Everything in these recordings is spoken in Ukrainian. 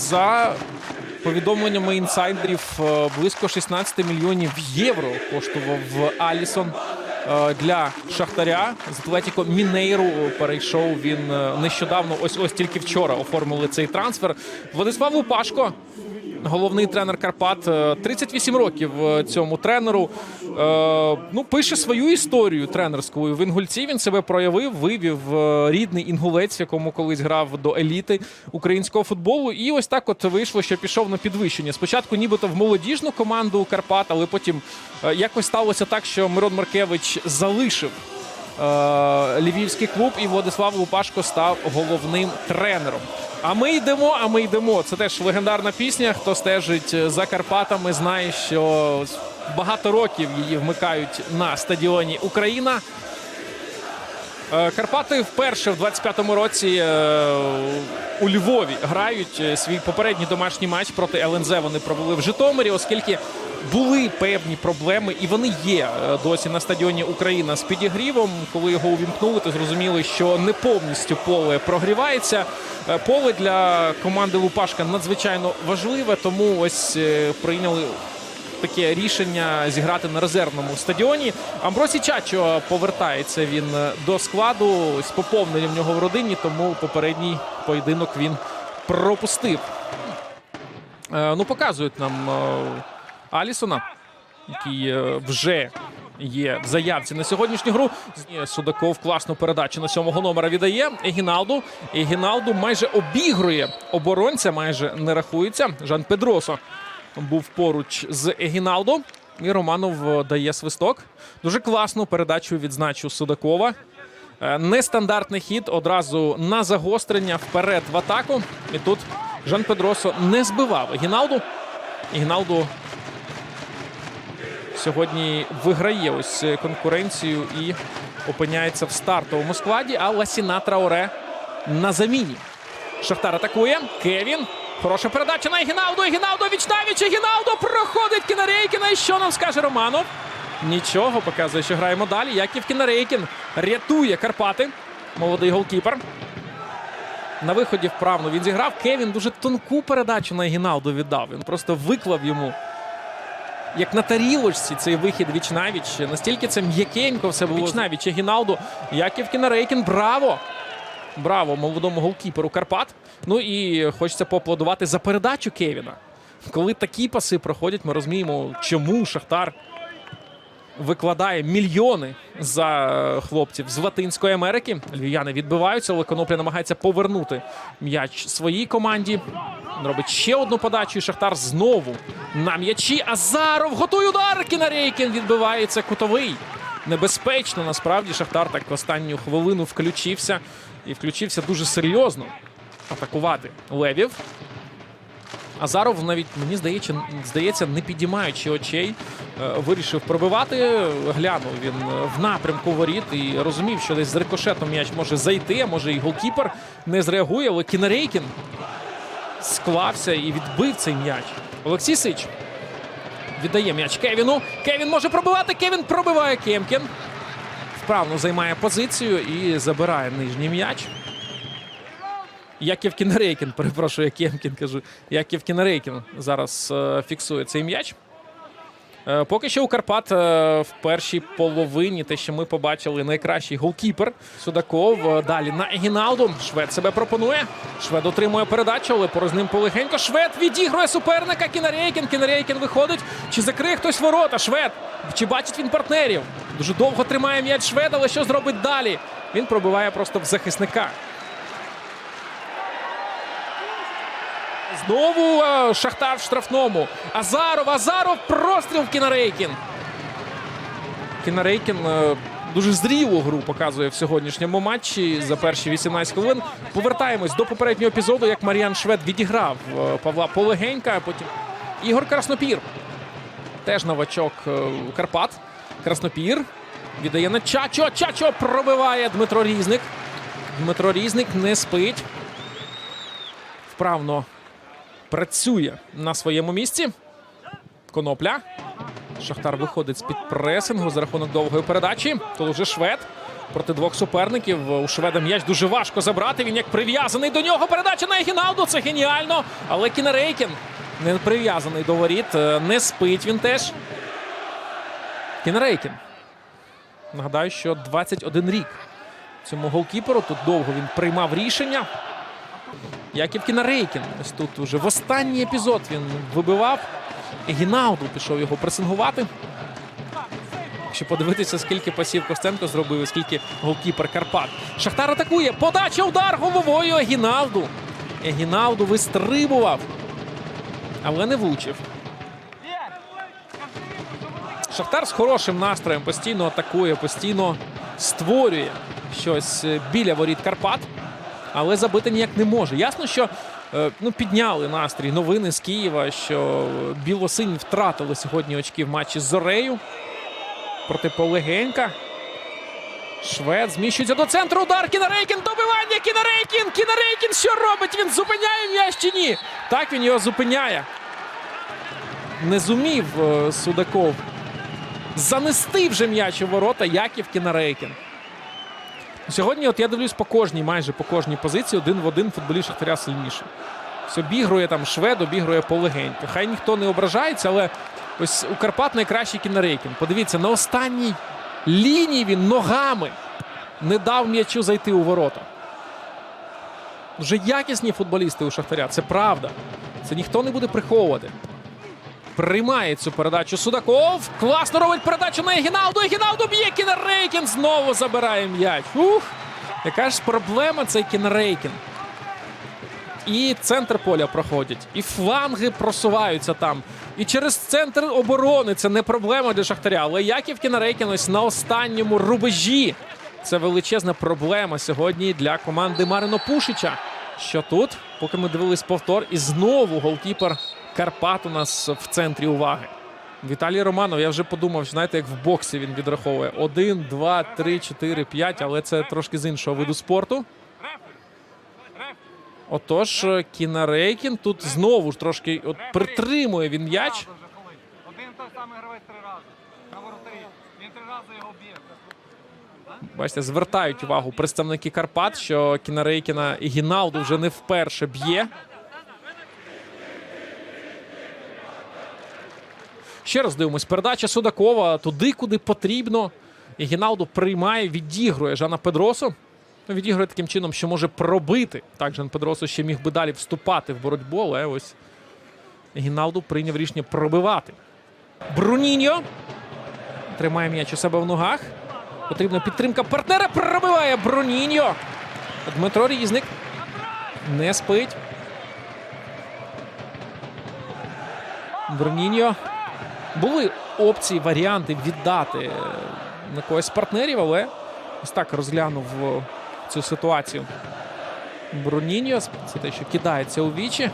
За повідомленнями інсайдерів, е, близько 16 мільйонів євро коштував Алісон е, для Шахтаря. З Атлетіко Мінейру перейшов він е, нещодавно. Ось ось тільки вчора оформили цей трансфер. Владислав Лупашко, головний тренер Карпат, е, 38 років е, цьому тренеру. Е, Ну, пише свою історію тренерську. В Інгульці він себе проявив, вивів е, рідний інгулець, якому колись грав до еліти українського футболу. І ось так от вийшло, що пішов на підвищення. Спочатку, нібито в молодіжну команду Карпат, але потім е, якось сталося так, що Мирон Маркевич залишив е, львівський клуб, і Владислав Лупашко став головним тренером. А ми йдемо, а ми йдемо. Це теж легендарна пісня. Хто стежить за Карпатами, знає, що багато років її вмикають на стадіоні Україна. Е, Карпати вперше в 25-му році е, у Львові грають е, свій попередній домашній матч проти ЛНЗ. Вони провели в Житомирі, оскільки були певні проблеми, і вони є досі на стадіоні Україна з підігрівом. Коли його увімкнули, то зрозуміли, що не повністю поле прогрівається. Поле для команди Лупашка надзвичайно важливе, тому ось прийняли таке рішення зіграти на резервному стадіоні. Амбросі Чачо повертається він е, до складу з поповненням в нього в родині, тому попередній поєдинок він пропустив. Е, Ну, показують нам е, Алісона, який вже є в заявці на сьогоднішню гру. Судаков класну передачу на сьомого номера віддає. Егіналду. Егіналду майже обігрує оборонця, майже не рахується. Жан Педросо був поруч з Егіналдо. І Романов е, дає свисток. Дуже класну передачу відзначив Судакова. Е, Нестандартний хід одразу на загострення вперед в атаку. І тут Жан Педросо не збивав Егіналду. Егіналду сьогодні виграє ось е, конкуренцію і опиняється в стартовому складі. А Ласіна Траоре на заміні. Шахтар атакує. Кевін. Хороша передача на Егіналду. Егіналду вічнавіч. Егіналду проходить Кінарейкіна. І що нам скаже Романов? Нічого, показує, що граємо далі. Яків Кінарейкін рятує Карпати. Молодий голкіпер. На виході вправно він зіграв. Кевін дуже тонку передачу на Егіналду віддав. Він просто виклав йому. Як на тарілочці цей вихід вічнавіч. Настільки це м'якенько все було. Вічнавіч Егіналду. Яків Кінарейкін. Браво! Браво молодому голкіперу Карпат. Ну і хочеться поаплодувати за передачу Кевіна. Коли такі паси проходять, ми розуміємо, чому Шахтар викладає мільйони за е, хлопців з Латинської Америки. Львів'яни відбиваються, але Конопля намагається повернути м'яч своїй команді. Робить ще одну подачу. І Шахтар знову на м'ячі. Азаров готує удар. Кінарейкін відбивається кутовий. Небезпечно насправді Шахтар так в останню хвилину включився і включився дуже серйозно атакувати Левів. Азаров навіть мені здається, здається, не підіймаючи очей, е, вирішив пробивати. Глянув він в напрямку воріт і розумів, що десь з рикошетом м'яч може зайти, а може і голкіпер не зреагує, але Кінарейкін склався і відбив цей м'яч. Олексій Сич віддає м'яч Кевіну. Кевін може пробивати. Кевін пробиває Кемкін. Вправно займає позицію і забирає нижній м'яч. Яків Кінарейкін, перепрошую, я Кемкін кажу. Яків Кінарейкін зараз е, фіксує цей м'яч. Е, поки що у Карпат е, в першій половині те, що ми побачили, найкращий голкіпер Судаков. Е, Далі на Егіналду. Швед себе пропонує. Швед отримує передачу, але поруч ним полегенько. Швед відігрує суперника. Кінарейкін. Кінарейкін виходить. Чи закриє хтось ворота? Швед. Чи бачить він партнерів? Дуже довго тримає м'яч Швед, але що зробить далі? Він пробиває просто в захисника. Знову е, Шахтар в штрафному. Азаров, Азаров, простріл в Кінарейкін. Кінарейкін е, дуже зрілу гру показує в сьогоднішньому матчі за перші 18 хвилин. Повертаємось до попереднього епізоду, як Мар'ян Швед відіграв е, Павла Полегенька, а потім Ігор Краснопір. Теж новачок Карпат. Краснопір віддає на Чачо. Чачо пробиває Дмитро Різник. Дмитро Різник не спить. Вправно працює на своєму місці. Конопля. Шахтар виходить з під пресингу за рахунок довгої передачі. Тут уже швед. проти двох суперників. У шведа м'яч дуже важко забрати. Він як прив'язаний до нього. Передача на Егіналду. Це геніально. Але Кінерейкін не прив'язаний до воріт. Е, Не спить він теж. Кінерейкін. Нагадаю, що 21 рік цьому голкіперу. Тут довго він приймав рішення. Яків Кінарейкін. Ось тут уже в останній епізод він вибивав. Гінауду пішов його пресингувати. Якщо подивитися, скільки пасів Костенко зробив, скільки голкіпер Карпат. Шахтар атакує. Подача удар головою Егіналду. Егіналду вистрибував, але не влучив. Шахтар з хорошим настроєм постійно атакує, постійно створює щось е, біля воріт Карпат, але забити ніяк не може. Ясно, що е, ну, підняли настрій новини з Києва, що білосині втратили сьогодні очки в матчі з Зорею проти Полегенька. Швед зміщується до центру. Удар Кінарейкін. Добивання Кінарейкін. Кінарейкін що робить? Він зупиняє м'яч чи ні? Так він його зупиняє. Не зумів е, Судаков занести вже м'яч у ворота Яків Кінарейкін. Сьогодні, от я дивлюсь по кожній, майже по кожній позиції, один в один футболіст Шахтаря сильніший. Ось обігрує там швед, обігрує полегенько. Хай ніхто не ображається, але ось у Карпат найкращий Кінарейкін. Подивіться, на останній лінії він ногами не дав м'ячу зайти у ворота. Вже якісні футболісти у Шахтаря, це правда. Це ніхто не буде приховувати. Приймає цю передачу Судаков. Класно робить передачу на Егіналду. Егіналду б'є Кінерейкін. Знову забирає м'яч. Ух! Яка ж проблема цей Кінерейкін. І центр поля проходять, і фланги просуваються там. І через центр оборони це не проблема для Шахтаря. Але Яків Кінерейкін ось на останньому рубежі. Це величезна проблема сьогодні для команди Марино Пушича. Що тут, поки ми дивились повтор, і знову голкіпер Карпат у нас в центрі уваги. Віталій Романов, я вже подумав, знаєте, як в боксі він відраховує. Один, два, три, чотири, п'ять, але це трошки з іншого виду спорту. Отож, Кінарейкін тут знову ж трошки от притримує він м'яч. Один той самий гравець три рази. На воротарі. Він три рази його б'є. Бачите, звертають увагу представники Карпат, що Кінарейкіна і Гіналду вже не вперше б'є. Ще раз дивимось. Передача Судакова туди, куди потрібно. І Гіналду приймає, відігрує Жана Педросу. Ну, Відігрує таким чином, що може пробити. Так, Жан Педросо ще міг би далі вступати в боротьбу, але ось Гіналду прийняв рішення пробивати. Бруніньо тримає м'яч у себе в ногах. Потрібна підтримка партнера. Пробиває Бруніньо. Дмитро Різник не спить. Бруніньо. Були опції, варіанти віддати е, на когось партнерів, але ось так розглянув е, цю ситуацію. Бруніньо. Це те, що кидається у вічі.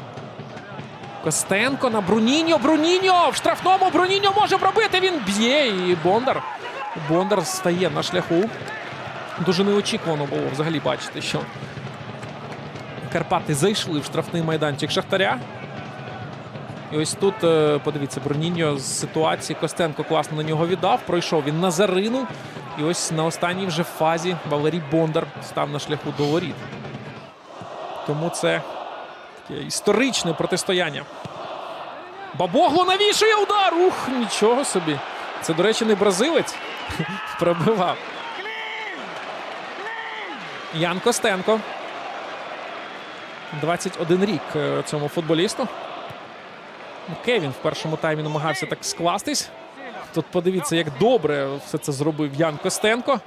Костенко на Бруніньо. Бруніньо! В штрафному Бруніньо може пробити. Він б'є. І Бондар. Бондар стає на шляху. Дуже неочікувано було взагалі бачити, що Карпати зайшли в штрафний майданчик Шахтаря. І ось тут, е, подивіться, Броніньо з ситуації Костенко класно на нього віддав. Пройшов він на Зарину. І ось на останній вже фазі Валерій Бондар став на шляху до воріт. Тому це таке історичне протистояння. Бабогло навішує удар. Ух, нічого собі. Це, до речі, не бразилець. Пробивав. Ян Костенко. 21 рік е, цьому футболісту. Кевін в першому таймі намагався так скластись. Тут подивіться, як добре все це зробив Ян Костенко.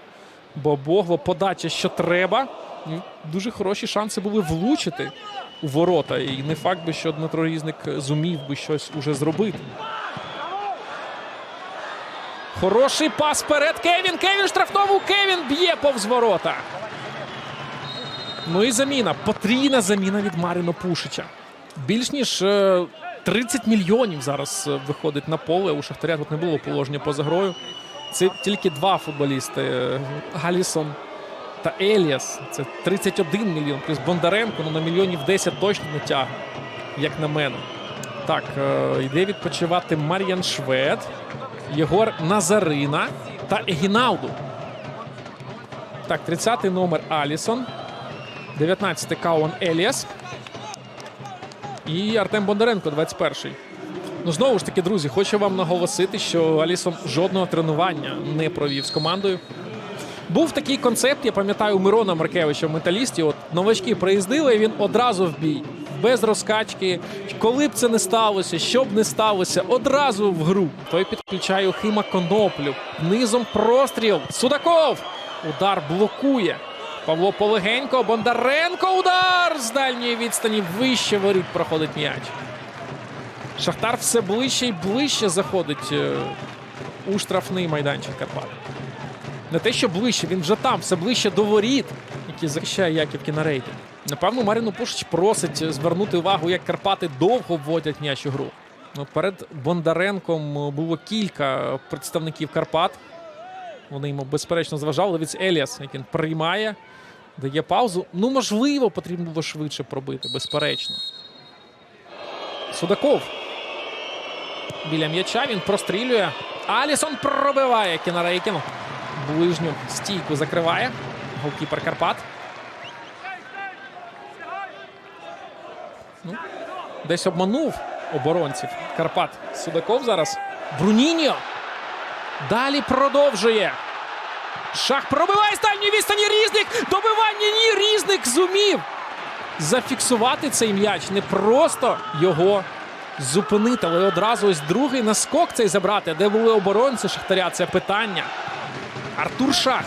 Бо Богло подача, що треба. Дуже хороші шанси були влучити у ворота. І не факт би, що Дмитро Різник зумів би щось уже зробити. Хороший пас вперед. Кевін. Кевін штрафному. Кевін б'є повз ворота. Ну і заміна. Потрійна заміна від Маріно Пушича. Більш ніж е, 30 мільйонів зараз е, виходить на поле. У Шахтаря тут не було положення поза грою. Це тільки два футболісти: е, Галісон та Еліас. Це 31 мільйон. Плюс Бондаренко ну, на мільйонів 10 точно не тягне, як на мене. Так, е, йде відпочивати Мар'ян Швед, Єгор Назарина та Егінауду. Так, 30-й номер Алісон. 19-й Каон Еліас. І Артем Бондаренко, 21-й. Ну, знову ж таки, друзі, хочу вам наголосити, що Алісон жодного тренування не провів з командою. Був такий концепт, я пам'ятаю, у Мирона Маркевича в металісті. От новачки приїздили, і він одразу в бій. Без розкачки. Коли б це не сталося, що б не сталося, одразу в гру. Той підключає Хима Коноплю. Низом простріл. Судаков. Удар блокує. Павло Полегенько, Бондаренко. Удар з дальньої відстані. Вище воріт проходить м'яч. Шахтар все ближче і ближче заходить е, у штрафний майданчик Карпат. Не те, що ближче, він вже там, все ближче до воріт, які захищає Яківки на рейтинг. Напевно, Маріну Пушич просить звернути увагу, як Карпати довго вводять м'яч у гру. Ну, перед Бондаренком було кілька представників Карпат. Вони йому безперечно зважали. Від Еліас, як він приймає, дає паузу. Ну, можливо, потрібно було швидше пробити, безперечно. Судаков. Біля м'яча він прострілює. Алісон пробиває Кінарейкін. Ближню стійку закриває. Голкіпер Карпат. Ну, десь обманув оборонців. Карпат Судаков зараз. Бруніньо. Далі продовжує. Шах пробиває з дальньої відстані Різник. Добивання ні. Різник зумів зафіксувати цей м'яч. Не просто його зупинити, але одразу ось другий наскок цей забрати. Де були оборонці Шахтаря? Це питання. Артур Шах.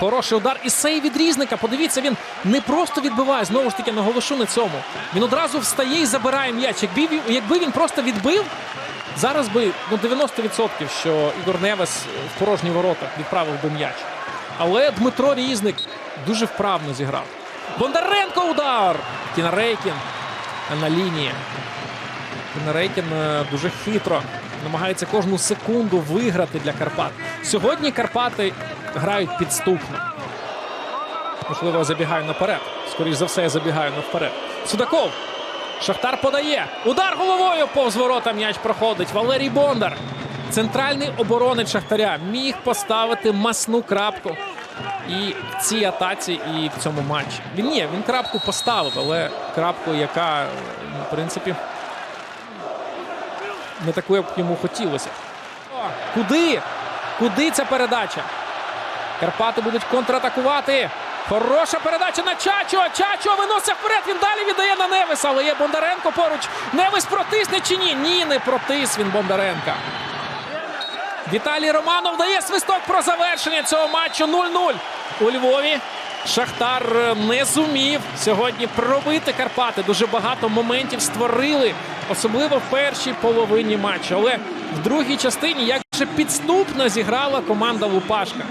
Хороший удар і сей від різника. Подивіться, він не просто відбиває. Знову ж таки, наголошу на цьому. Він одразу встає і забирає м'яч. Якби, він- просто відбив, зараз би ну, 90% що Ігор Невес в порожні ворота відправив би м'яч. Але Дмитро Різник дуже вправно зіграв. Бондаренко удар! Кінарейкін на лінії. Кінарейкін е, дуже хитро намагається кожну секунду виграти для Карпат. Сьогодні Карпати грають підступно. Можливо, забігаю наперед. Скоріше за все, я забігаю наперед. Судаков. Шахтар подає. Удар головою повз ворота м'яч проходить. Валерій Бондар. Центральний оборонець Шахтаря міг поставити масну крапку. І в цій атаці, і в цьому матчі. Він ні, він крапку поставив, але крапку, яка, ну, в принципі, не таку, як йому хотілося. Куди? Куди ця передача? Карпати будуть контратакувати. Хороша передача на Чачо. Чачо виносить вперед. Він далі віддає на Невеса. Але є Бондаренко поруч. Невес протисне чи ні? Ні, не протис він Бондаренка. Віталій Романов дає свисток про завершення цього матчу 0-0 у Львові. Шахтар е, не зумів сьогодні пробити Карпати. Дуже багато моментів створили, особливо в першій половині матчу. Але в другій частині як же підступно зіграла команда Лупашка.